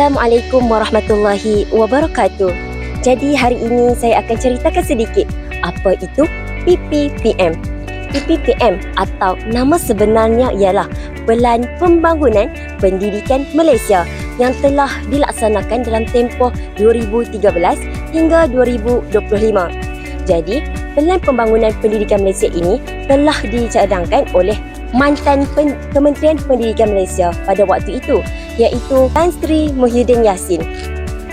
Assalamualaikum warahmatullahi wabarakatuh. Jadi hari ini saya akan ceritakan sedikit apa itu PPPM. PPPM atau nama sebenarnya ialah Pelan Pembangunan Pendidikan Malaysia yang telah dilaksanakan dalam tempoh 2013 hingga 2025. Jadi, Pelan Pembangunan Pendidikan Malaysia ini telah dicadangkan oleh mantan Pen- Kementerian Pendidikan Malaysia pada waktu itu iaitu Tan Sri Muhyiddin Yassin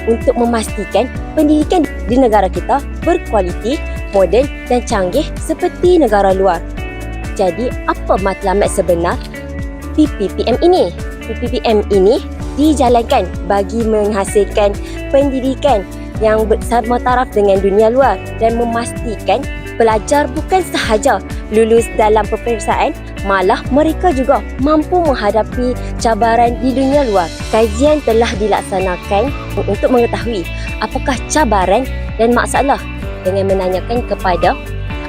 untuk memastikan pendidikan di negara kita berkualiti, moden dan canggih seperti negara luar. Jadi, apa matlamat sebenar PPPM ini? PPPM ini dijalankan bagi menghasilkan pendidikan yang bersama taraf dengan dunia luar dan memastikan pelajar bukan sahaja lulus dalam peperiksaan malah mereka juga mampu menghadapi cabaran di dunia luar. Kajian telah dilaksanakan untuk mengetahui apakah cabaran dan masalah dengan menanyakan kepada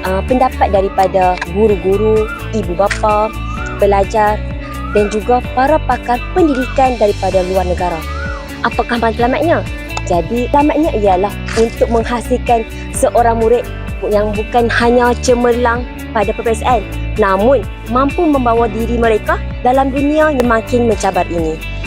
uh, pendapat daripada guru-guru, ibu bapa, pelajar dan juga para pakar pendidikan daripada luar negara. Apakah matlamatnya? Jadi, matlamatnya ialah untuk menghasilkan seorang murid yang bukan hanya cemerlang pada peperiksaan namun mampu membawa diri mereka dalam dunia yang makin mencabar ini.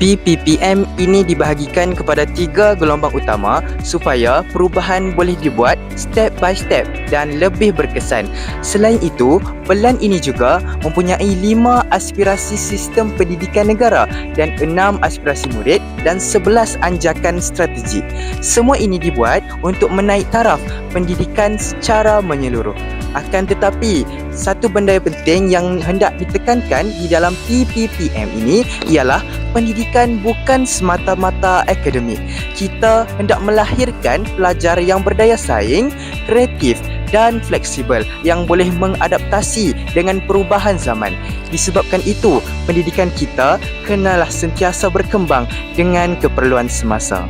PPPM ini dibahagikan kepada tiga gelombang utama supaya perubahan boleh dibuat step by step dan lebih berkesan. Selain itu, pelan ini juga mempunyai lima aspirasi sistem pendidikan negara dan enam aspirasi murid dan sebelas anjakan strategi. Semua ini dibuat untuk menaik taraf pendidikan secara menyeluruh. Akan tetapi, satu benda penting yang hendak ditekankan di dalam PPPM ini ialah pendidikan bukan semata-mata akademik. Kita hendak melahirkan pelajar yang berdaya saing, kreatif dan fleksibel yang boleh mengadaptasi dengan perubahan zaman. Disebabkan itu, pendidikan kita kenalah sentiasa berkembang dengan keperluan semasa.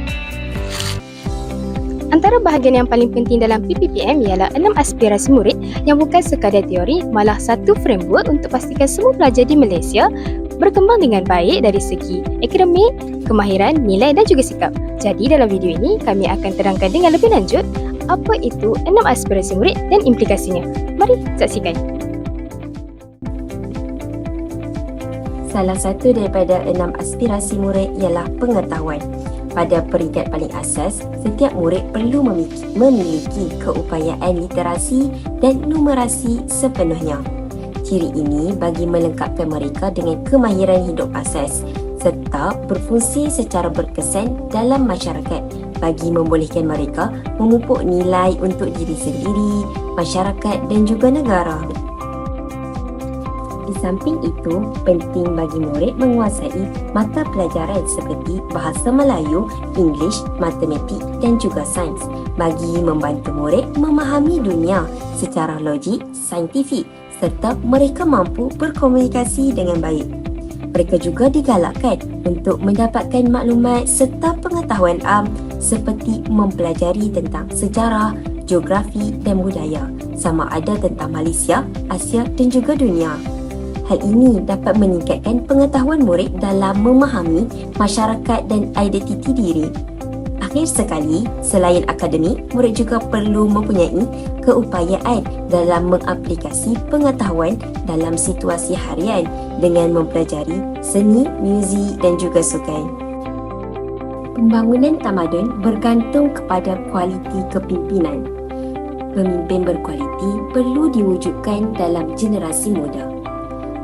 Antara bahagian yang paling penting dalam PPPM ialah enam aspirasi murid yang bukan sekadar teori, malah satu framework untuk pastikan semua pelajar di Malaysia berkembang dengan baik dari segi akademik, kemahiran, nilai dan juga sikap. Jadi dalam video ini kami akan terangkan dengan lebih lanjut apa itu enam aspirasi murid dan implikasinya. Mari saksikan. Salah satu daripada enam aspirasi murid ialah pengetahuan. Pada peringkat paling asas, setiap murid perlu memiliki, memiliki keupayaan literasi dan numerasi sepenuhnya. Ciri ini bagi melengkapkan mereka dengan kemahiran hidup asas serta berfungsi secara berkesan dalam masyarakat bagi membolehkan mereka memupuk nilai untuk diri sendiri, masyarakat dan juga negara. Di samping itu, penting bagi murid menguasai mata pelajaran seperti bahasa Melayu, English, matematik dan juga sains bagi membantu murid memahami dunia secara logik, saintifik serta mereka mampu berkomunikasi dengan baik. Mereka juga digalakkan untuk mendapatkan maklumat serta pengetahuan am seperti mempelajari tentang sejarah, geografi dan budaya sama ada tentang Malaysia, Asia dan juga dunia. Hal ini dapat meningkatkan pengetahuan murid dalam memahami masyarakat dan identiti diri. Akhir sekali, selain akademik, murid juga perlu mempunyai keupayaan dalam mengaplikasi pengetahuan dalam situasi harian dengan mempelajari seni, muzik dan juga sukan. Pembangunan tamadun bergantung kepada kualiti kepimpinan. Pemimpin berkualiti perlu diwujudkan dalam generasi muda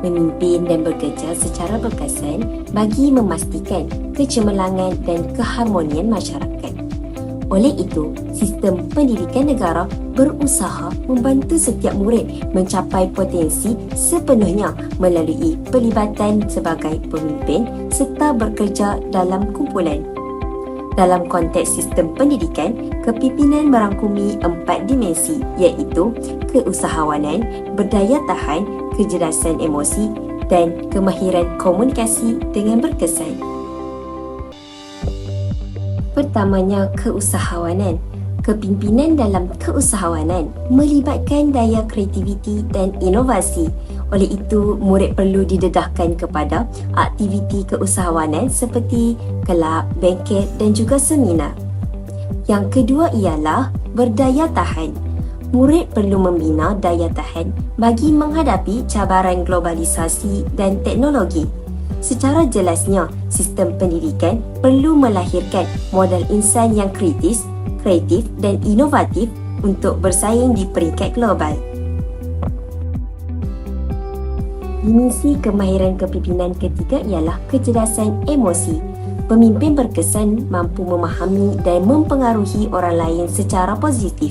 memimpin dan bekerja secara berkesan bagi memastikan kecemerlangan dan keharmonian masyarakat. Oleh itu, sistem pendidikan negara berusaha membantu setiap murid mencapai potensi sepenuhnya melalui pelibatan sebagai pemimpin serta bekerja dalam kumpulan. Dalam konteks sistem pendidikan, kepimpinan merangkumi empat dimensi iaitu keusahawanan, berdaya tahan, kecerdasan emosi dan kemahiran komunikasi dengan berkesan. Pertamanya, keusahawanan. Kepimpinan dalam keusahawanan melibatkan daya kreativiti dan inovasi Oleh itu, murid perlu didedahkan kepada aktiviti keusahawanan seperti kelab, bengkel dan juga seminar. Yang kedua ialah berdaya tahan. Murid perlu membina daya tahan bagi menghadapi cabaran globalisasi dan teknologi. Secara jelasnya, sistem pendidikan perlu melahirkan modal insan yang kritis, kreatif dan inovatif untuk bersaing di peringkat global. Dimensi kemahiran kepimpinan ketiga ialah kecerdasan emosi. Pemimpin berkesan mampu memahami dan mempengaruhi orang lain secara positif.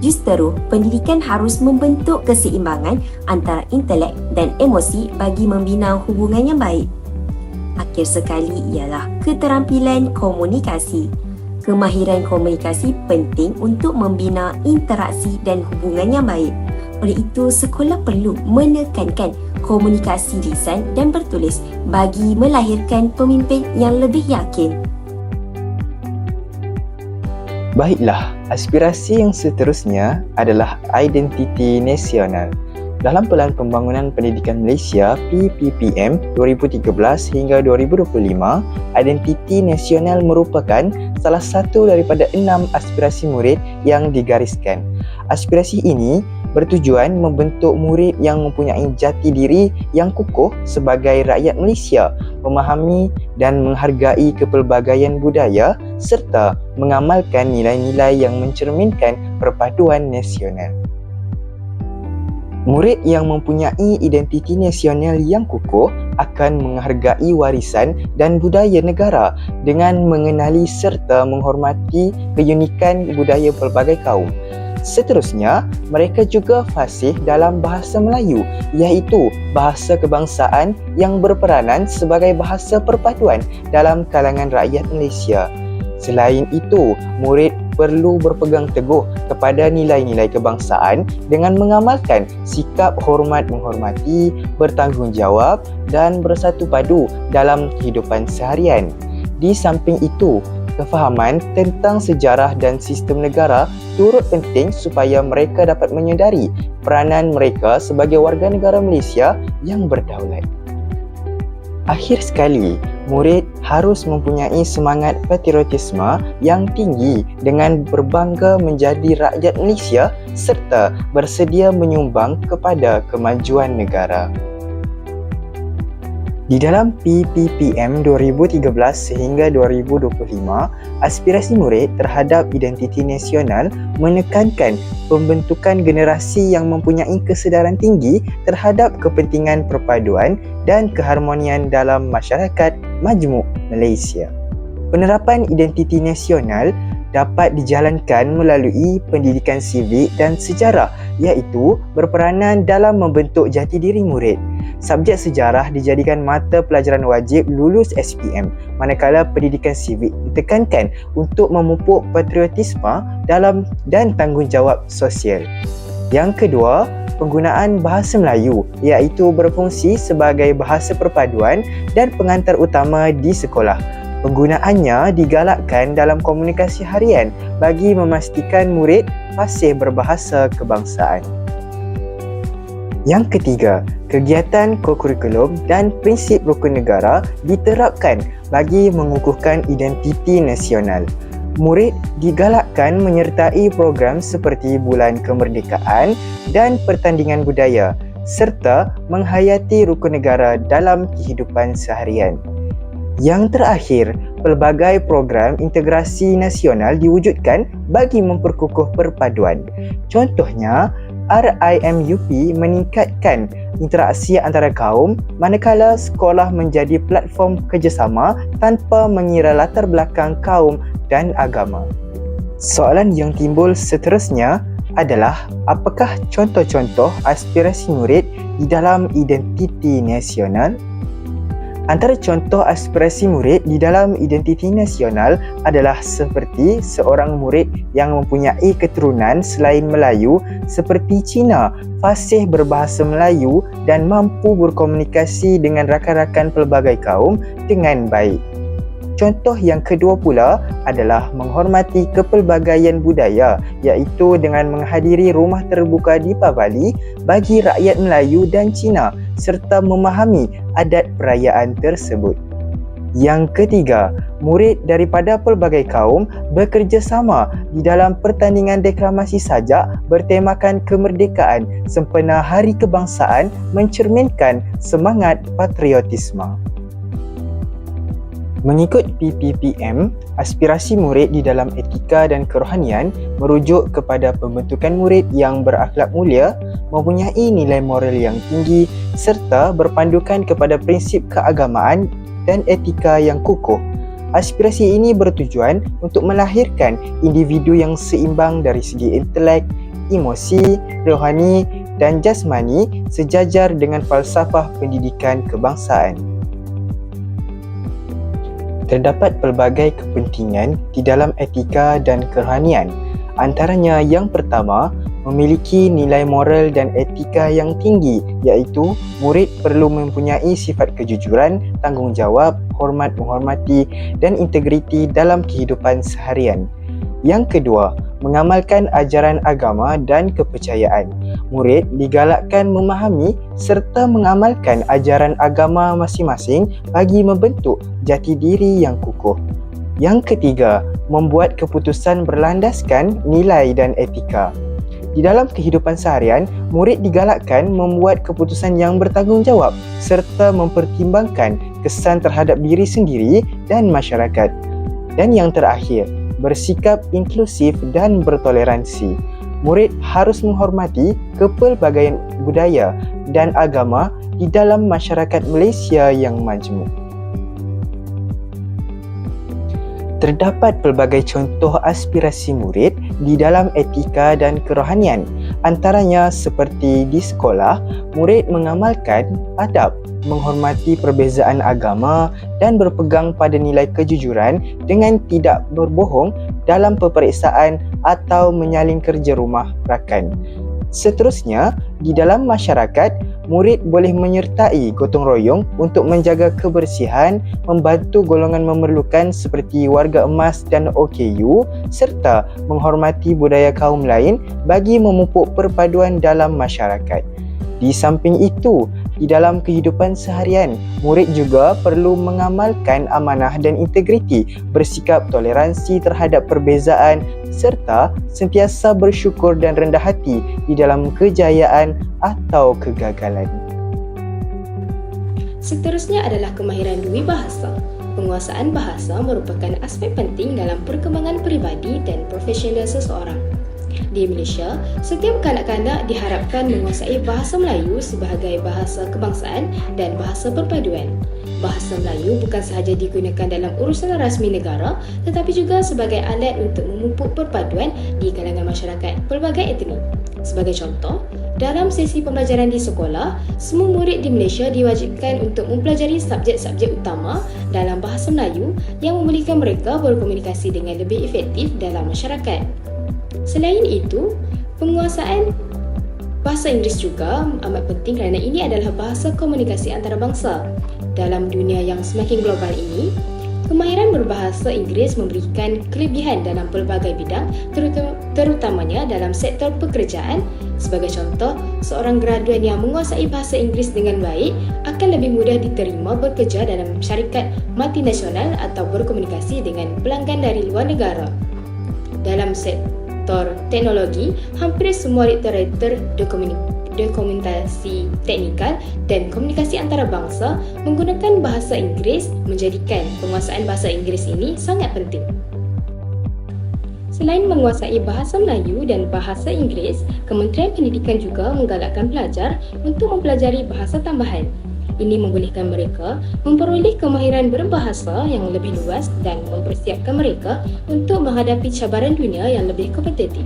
Justeru, pendidikan harus membentuk keseimbangan antara intelek dan emosi bagi membina hubungan yang baik. Akhir sekali ialah keterampilan komunikasi. Kemahiran komunikasi penting untuk membina interaksi dan hubungan yang baik. Oleh itu, sekolah perlu menekankan komunikasi lisan dan bertulis bagi melahirkan pemimpin yang lebih yakin. Baiklah, aspirasi yang seterusnya adalah identiti nasional. Dalam Pelan Pembangunan Pendidikan Malaysia PPPM 2013 hingga 2025, identiti nasional merupakan salah satu daripada enam aspirasi murid yang digariskan. Aspirasi ini bertujuan membentuk murid yang mempunyai jati diri yang kukuh sebagai rakyat Malaysia, memahami dan menghargai kepelbagaian budaya serta mengamalkan nilai-nilai yang mencerminkan perpaduan nasional. Murid yang mempunyai identiti nasional yang kukuh akan menghargai warisan dan budaya negara dengan mengenali serta menghormati keunikan budaya pelbagai kaum. Seterusnya, mereka juga fasih dalam bahasa Melayu iaitu bahasa kebangsaan yang berperanan sebagai bahasa perpaduan dalam kalangan rakyat Malaysia. Selain itu, murid perlu berpegang teguh kepada nilai-nilai kebangsaan dengan mengamalkan sikap hormat menghormati, bertanggungjawab dan bersatu padu dalam kehidupan seharian. Di samping itu, kefahaman tentang sejarah dan sistem negara turut penting supaya mereka dapat menyedari peranan mereka sebagai warga negara Malaysia yang berdaulat. Akhir sekali, murid harus mempunyai semangat patriotisme yang tinggi dengan berbangga menjadi rakyat Malaysia serta bersedia menyumbang kepada kemajuan negara. Di dalam PPPM 2013 sehingga 2025, aspirasi murid terhadap identiti nasional menekankan pembentukan generasi yang mempunyai kesedaran tinggi terhadap kepentingan perpaduan dan keharmonian dalam masyarakat majmuk Malaysia. Penerapan identiti nasional dapat dijalankan melalui pendidikan sivik dan sejarah iaitu berperanan dalam membentuk jati diri murid subjek sejarah dijadikan mata pelajaran wajib lulus SPM manakala pendidikan sivik ditekankan untuk memupuk patriotisme dalam dan tanggungjawab sosial. Yang kedua, penggunaan bahasa Melayu iaitu berfungsi sebagai bahasa perpaduan dan pengantar utama di sekolah. Penggunaannya digalakkan dalam komunikasi harian bagi memastikan murid fasih berbahasa kebangsaan. Yang ketiga, kegiatan kokurikulum dan prinsip rukun negara diterapkan bagi mengukuhkan identiti nasional. Murid digalakkan menyertai program seperti Bulan Kemerdekaan dan pertandingan budaya serta menghayati rukun negara dalam kehidupan seharian. Yang terakhir, pelbagai program integrasi nasional diwujudkan bagi memperkukuh perpaduan. Contohnya, RIMUP meningkatkan interaksi antara kaum manakala sekolah menjadi platform kerjasama tanpa mengira latar belakang kaum dan agama. Soalan yang timbul seterusnya adalah apakah contoh-contoh aspirasi murid di dalam identiti nasional? Antara contoh aspirasi murid di dalam identiti nasional adalah seperti seorang murid yang mempunyai keturunan selain Melayu seperti Cina, fasih berbahasa Melayu dan mampu berkomunikasi dengan rakan-rakan pelbagai kaum dengan baik. Contoh yang kedua pula adalah menghormati kepelbagaian budaya iaitu dengan menghadiri rumah terbuka di Pavali bagi rakyat Melayu dan Cina serta memahami adat perayaan tersebut. Yang ketiga, murid daripada pelbagai kaum bekerjasama di dalam pertandingan deklamasi sajak bertemakan kemerdekaan sempena Hari Kebangsaan mencerminkan semangat patriotisme. Mengikut PPPM, aspirasi murid di dalam etika dan kerohanian merujuk kepada pembentukan murid yang berakhlak mulia, mempunyai nilai moral yang tinggi serta berpandukan kepada prinsip keagamaan dan etika yang kukuh. Aspirasi ini bertujuan untuk melahirkan individu yang seimbang dari segi intelek, emosi, rohani dan jasmani sejajar dengan falsafah pendidikan kebangsaan. Terdapat pelbagai kepentingan di dalam etika dan kerohanian. Antaranya yang pertama, memiliki nilai moral dan etika yang tinggi iaitu murid perlu mempunyai sifat kejujuran, tanggungjawab, hormat menghormati dan integriti dalam kehidupan seharian. Yang kedua, mengamalkan ajaran agama dan kepercayaan. Murid digalakkan memahami serta mengamalkan ajaran agama masing-masing bagi membentuk jati diri yang kukuh. Yang ketiga, membuat keputusan berlandaskan nilai dan etika. Di dalam kehidupan seharian, murid digalakkan membuat keputusan yang bertanggungjawab serta mempertimbangkan kesan terhadap diri sendiri dan masyarakat. Dan yang terakhir, bersikap inklusif dan bertoleransi. Murid harus menghormati kepelbagaian budaya dan agama di dalam masyarakat Malaysia yang majmuk. Terdapat pelbagai contoh aspirasi murid di dalam etika dan kerohanian. Antaranya seperti di sekolah, murid mengamalkan adab, menghormati perbezaan agama dan berpegang pada nilai kejujuran dengan tidak berbohong dalam peperiksaan atau menyalin kerja rumah rakan. Seterusnya, di dalam masyarakat, murid boleh menyertai gotong royong untuk menjaga kebersihan, membantu golongan memerlukan seperti warga emas dan OKU serta menghormati budaya kaum lain bagi memupuk perpaduan dalam masyarakat. Di samping itu, di dalam kehidupan seharian, murid juga perlu mengamalkan amanah dan integriti, bersikap toleransi terhadap perbezaan serta sentiasa bersyukur dan rendah hati di dalam kejayaan atau kegagalan. Seterusnya adalah kemahiran dui bahasa. Penguasaan bahasa merupakan aspek penting dalam perkembangan peribadi dan profesional seseorang. Di Malaysia, setiap kanak-kanak diharapkan menguasai bahasa Melayu sebagai bahasa kebangsaan dan bahasa perpaduan. Bahasa Melayu bukan sahaja digunakan dalam urusan rasmi negara tetapi juga sebagai alat untuk memupuk perpaduan di kalangan masyarakat pelbagai etnik. Sebagai contoh, dalam sesi pembelajaran di sekolah, semua murid di Malaysia diwajibkan untuk mempelajari subjek-subjek utama dalam bahasa Melayu yang membolehkan mereka berkomunikasi dengan lebih efektif dalam masyarakat. Selain itu, penguasaan bahasa Inggeris juga amat penting kerana ini adalah bahasa komunikasi antarabangsa. Dalam dunia yang semakin global ini, kemahiran berbahasa Inggeris memberikan kelebihan dalam pelbagai bidang terutamanya dalam sektor pekerjaan. Sebagai contoh, seorang graduan yang menguasai bahasa Inggeris dengan baik akan lebih mudah diterima bekerja dalam syarikat multinasional atau berkomunikasi dengan pelanggan dari luar negara. Dalam sektor sektor teknologi, hampir semua literatur dokumentasi teknikal dan komunikasi antarabangsa menggunakan bahasa Inggeris menjadikan penguasaan bahasa Inggeris ini sangat penting. Selain menguasai bahasa Melayu dan bahasa Inggeris, Kementerian Pendidikan juga menggalakkan pelajar untuk mempelajari bahasa tambahan ini membolehkan mereka memperoleh kemahiran berbahasa yang lebih luas dan mempersiapkan mereka untuk menghadapi cabaran dunia yang lebih kompetitif.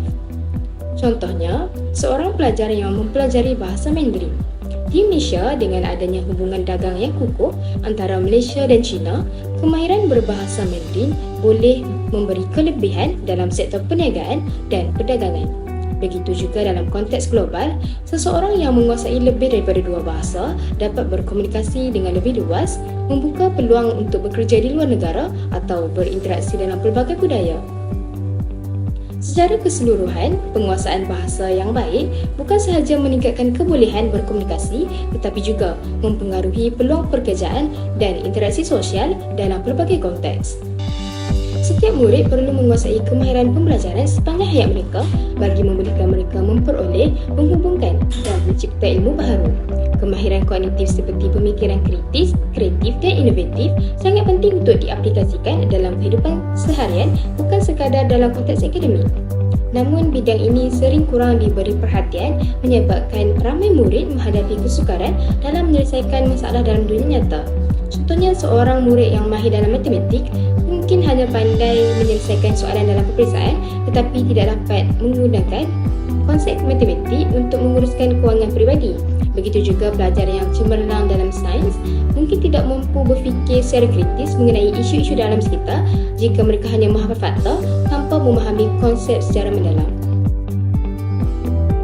Contohnya, seorang pelajar yang mempelajari bahasa Mandarin. Di Malaysia, dengan adanya hubungan dagang yang kukuh antara Malaysia dan China, kemahiran berbahasa Mandarin boleh memberi kelebihan dalam sektor perniagaan dan perdagangan. Begitu juga dalam konteks global, seseorang yang menguasai lebih daripada dua bahasa dapat berkomunikasi dengan lebih luas membuka peluang untuk bekerja di luar negara atau berinteraksi dalam pelbagai budaya. Secara keseluruhan, penguasaan bahasa yang baik bukan sahaja meningkatkan kebolehan berkomunikasi tetapi juga mempengaruhi peluang pekerjaan dan interaksi sosial dalam pelbagai konteks. Setiap murid perlu menguasai kemahiran pembelajaran sepanjang hayat mereka bagi membolehkan mereka memperoleh, menghubungkan dan mencipta ilmu baharu. Kemahiran kognitif seperti pemikiran kritis, kreatif dan inovatif sangat penting untuk diaplikasikan dalam kehidupan seharian bukan sekadar dalam konteks akademik. Namun bidang ini sering kurang diberi perhatian menyebabkan ramai murid menghadapi kesukaran dalam menyelesaikan masalah dalam dunia nyata. Contohnya seorang murid yang mahir dalam matematik mungkin hanya pandai menyelesaikan soalan dalam peperiksaan tetapi tidak dapat menggunakan konsep matematik untuk menguruskan kewangan peribadi. Begitu juga pelajar yang cemerlang dalam sains mungkin tidak mampu berfikir secara kritis mengenai isu-isu dalam sekitar jika mereka hanya menghafal fakta tanpa memahami konsep secara mendalam.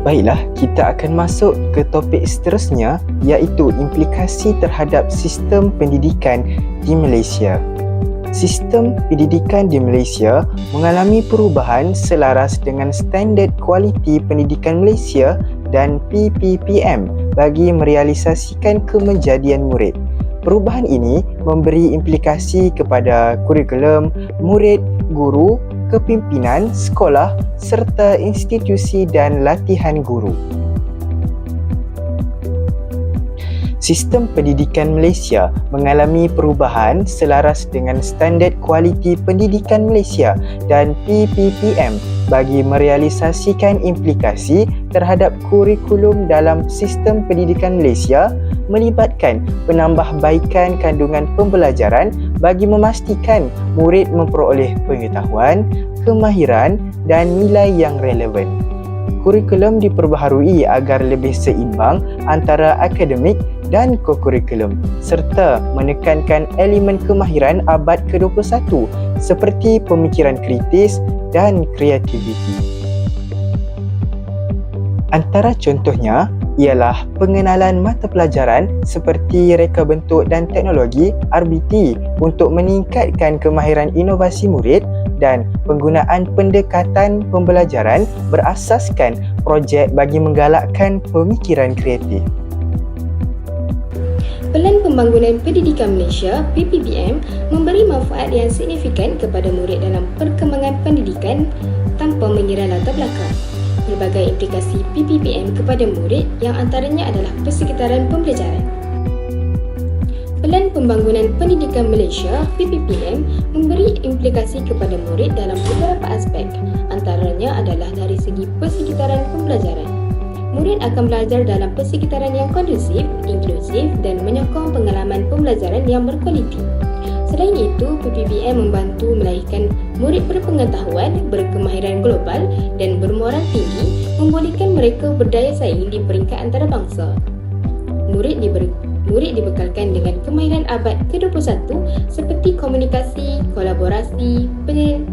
Baiklah, kita akan masuk ke topik seterusnya iaitu implikasi terhadap sistem pendidikan di Malaysia. Sistem pendidikan di Malaysia mengalami perubahan selaras dengan standard kualiti pendidikan Malaysia dan PPPM bagi merealisasikan kemenjadian murid. Perubahan ini memberi implikasi kepada kurikulum, murid, guru, kepimpinan, sekolah serta institusi dan latihan guru. Sistem pendidikan Malaysia mengalami perubahan selaras dengan standard kualiti pendidikan Malaysia dan PPPM bagi merealisasikan implikasi terhadap kurikulum dalam sistem pendidikan Malaysia melibatkan penambahbaikan kandungan pembelajaran bagi memastikan murid memperoleh pengetahuan, kemahiran dan nilai yang relevan. Kurikulum diperbaharui agar lebih seimbang antara akademik dan kokurikulum serta menekankan elemen kemahiran abad ke-21 seperti pemikiran kritis dan kreativiti. Antara contohnya ialah pengenalan mata pelajaran seperti reka bentuk dan teknologi RBT untuk meningkatkan kemahiran inovasi murid dan penggunaan pendekatan pembelajaran berasaskan projek bagi menggalakkan pemikiran kreatif. Pelan Pembangunan Pendidikan Malaysia PPBM memberi manfaat yang signifikan kepada murid dalam perkembangan pendidikan tanpa mengira latar belakang. Berbagai implikasi PPBM kepada murid yang antaranya adalah persekitaran pembelajaran. Pelan Pembangunan Pendidikan Malaysia PPPM memberi implikasi kepada murid dalam beberapa aspek, antaranya adalah dari segi persekitaran pembelajaran murid akan belajar dalam persekitaran yang kondusif, inklusif dan menyokong pengalaman pembelajaran yang berkualiti. Selain itu, PPBM membantu melahirkan murid berpengetahuan, berkemahiran global dan bermoral tinggi membolehkan mereka berdaya saing di peringkat antarabangsa. Murid diberi Murid dibekalkan dengan kemahiran abad ke-21 seperti komunikasi, kolaborasi,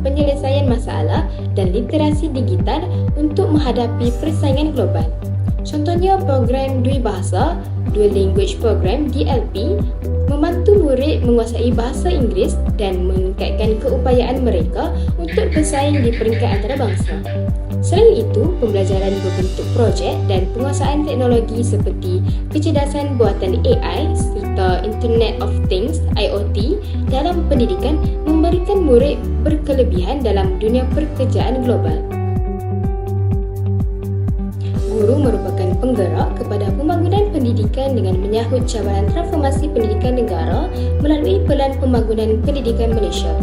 penyelesaian masalah dan literasi digital untuk menghadapi persaingan global. Contohnya program Dui Bahasa, Dual Language Program DLP membantu murid menguasai bahasa Inggeris dan meningkatkan keupayaan mereka untuk bersaing di peringkat antarabangsa. Selain itu, pembelajaran berbentuk projek dan penguasaan teknologi seperti kecerdasan buatan AI serta Internet of Things IoT dalam pendidikan memberikan murid berkelebihan dalam dunia pekerjaan global guru merupakan penggerak kepada pembangunan pendidikan dengan menyahut cabaran transformasi pendidikan negara melalui Pelan Pembangunan Pendidikan Malaysia.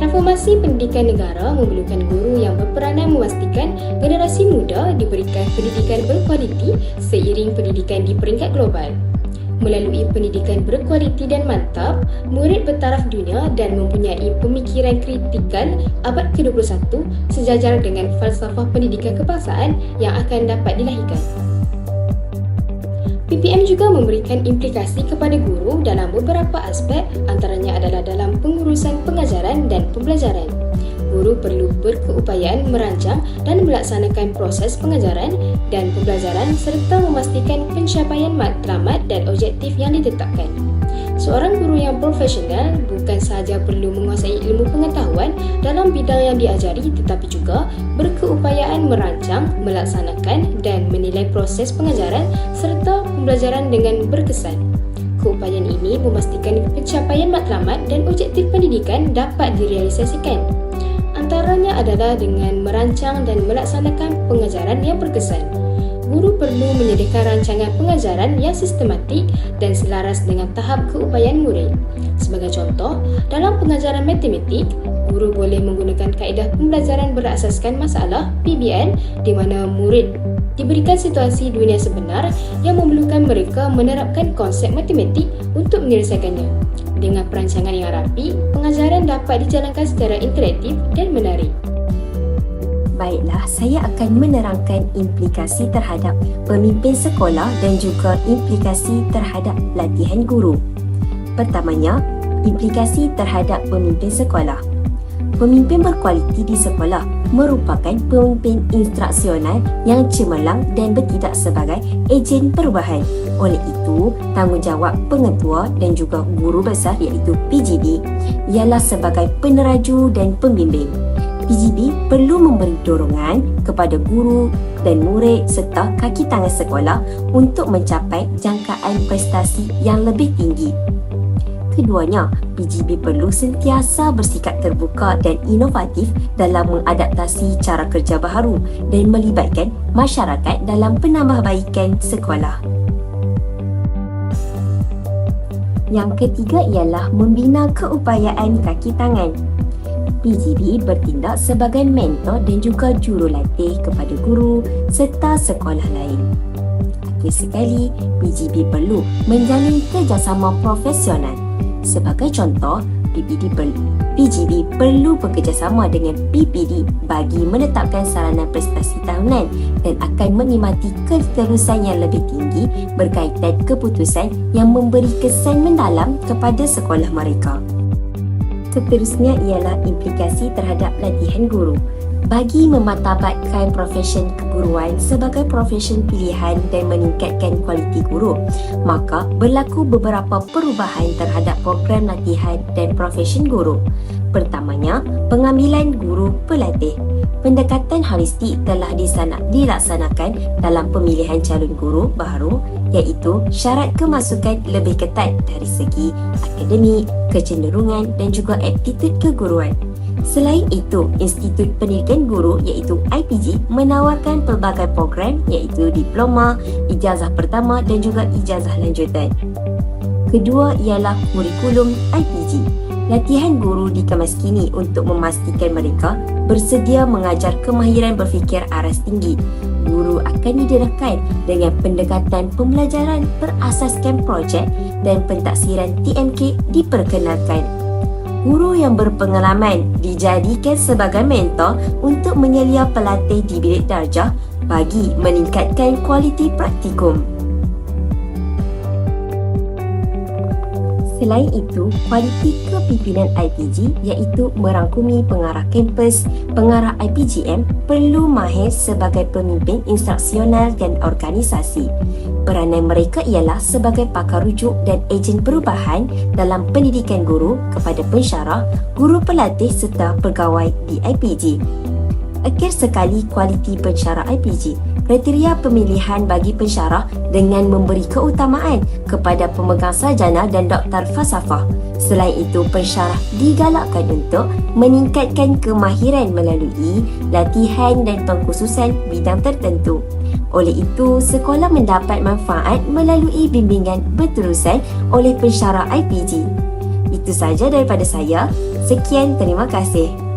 Transformasi pendidikan negara memerlukan guru yang berperanan memastikan generasi muda diberikan pendidikan berkualiti seiring pendidikan di peringkat global. Melalui pendidikan berkualiti dan mantap, murid bertaraf dunia dan mempunyai pemikiran kritikal abad ke-21 sejajar dengan falsafah pendidikan kebangsaan yang akan dapat dilahirkan. PPM juga memberikan implikasi kepada guru dalam beberapa aspek antaranya adalah dalam pengurusan pengajaran dan pembelajaran guru perlu berkeupayaan merancang dan melaksanakan proses pengajaran dan pembelajaran serta memastikan pencapaian matlamat dan objektif yang ditetapkan. Seorang guru yang profesional bukan sahaja perlu menguasai ilmu pengetahuan dalam bidang yang diajari tetapi juga berkeupayaan merancang, melaksanakan dan menilai proses pengajaran serta pembelajaran dengan berkesan. Keupayaan ini memastikan pencapaian matlamat dan objektif pendidikan dapat direalisasikan. Antaranya adalah dengan merancang dan melaksanakan pengajaran yang berkesan. Guru perlu menyediakan rancangan pengajaran yang sistematik dan selaras dengan tahap keupayaan murid. Sebagai contoh, dalam pengajaran matematik, guru boleh menggunakan kaedah pembelajaran berasaskan masalah PBN di mana murid diberikan situasi dunia sebenar yang memerlukan mereka menerapkan konsep matematik untuk menyelesaikannya. Dengan perancangan yang rapi, pengajaran dapat dijalankan secara interaktif dan menarik. Baiklah, saya akan menerangkan implikasi terhadap pemimpin sekolah dan juga implikasi terhadap latihan guru. Pertamanya, implikasi terhadap pemimpin sekolah. Pemimpin berkualiti di sekolah merupakan pemimpin instruksional yang cemerlang dan bertindak sebagai ejen perubahan. Oleh itu, tanggungjawab pengetua dan juga guru besar iaitu PGB ialah sebagai peneraju dan pembimbing. PGB perlu memberi dorongan kepada guru dan murid serta kaki tangan sekolah untuk mencapai jangkaan prestasi yang lebih tinggi. Keduanya, PGB perlu sentiasa bersikap terbuka dan inovatif dalam mengadaptasi cara kerja baharu dan melibatkan masyarakat dalam penambahbaikan sekolah. Yang ketiga ialah membina keupayaan kaki tangan. PGB bertindak sebagai mentor dan juga jurulatih kepada guru serta sekolah lain. Akhir sekali, PGB perlu menjalin kerjasama profesional. Sebagai contoh, PPD perlu, PGB perlu bekerjasama dengan PPD bagi menetapkan saranan prestasi tahunan dan akan menikmati keterusan yang lebih tinggi berkaitan keputusan yang memberi kesan mendalam kepada sekolah mereka. Seterusnya ialah implikasi terhadap latihan guru. Bagi memartabatkan profesion keguruan sebagai profesion pilihan dan meningkatkan kualiti guru, maka berlaku beberapa perubahan terhadap program latihan dan profesion guru. Pertamanya, pengambilan guru pelatih. Pendekatan holistik telah disana, dilaksanakan dalam pemilihan calon guru baru iaitu syarat kemasukan lebih ketat dari segi akademik, kecenderungan dan juga aptitut keguruan. Selain itu, Institut Pendidikan Guru iaitu IPG menawarkan pelbagai program iaitu diploma, ijazah pertama dan juga ijazah lanjutan. Kedua ialah kurikulum IPG. Latihan guru dikemas kini untuk memastikan mereka bersedia mengajar kemahiran berfikir aras tinggi. Guru akan didedahkan dengan pendekatan pembelajaran berasaskan projek dan pentaksiran TMK diperkenalkan. Guru yang berpengalaman dijadikan sebagai mentor untuk menyelia pelatih di bilik darjah bagi meningkatkan kualiti praktikum. Selain itu, kualiti kepimpinan IPG iaitu merangkumi pengarah kampus, pengarah IPGM perlu mahir sebagai pemimpin instruksional dan organisasi. Peranan mereka ialah sebagai pakar rujuk dan ejen perubahan dalam pendidikan guru kepada pensyarah, guru pelatih serta pegawai di IPG. Akhir sekali kualiti pensyarah IPG kriteria pemilihan bagi pensyarah dengan memberi keutamaan kepada pemegang sarjana dan doktor falsafah. Selain itu, pensyarah digalakkan untuk meningkatkan kemahiran melalui latihan dan pengkhususan bidang tertentu. Oleh itu, sekolah mendapat manfaat melalui bimbingan berterusan oleh pensyarah IPG. Itu saja daripada saya. Sekian, terima kasih.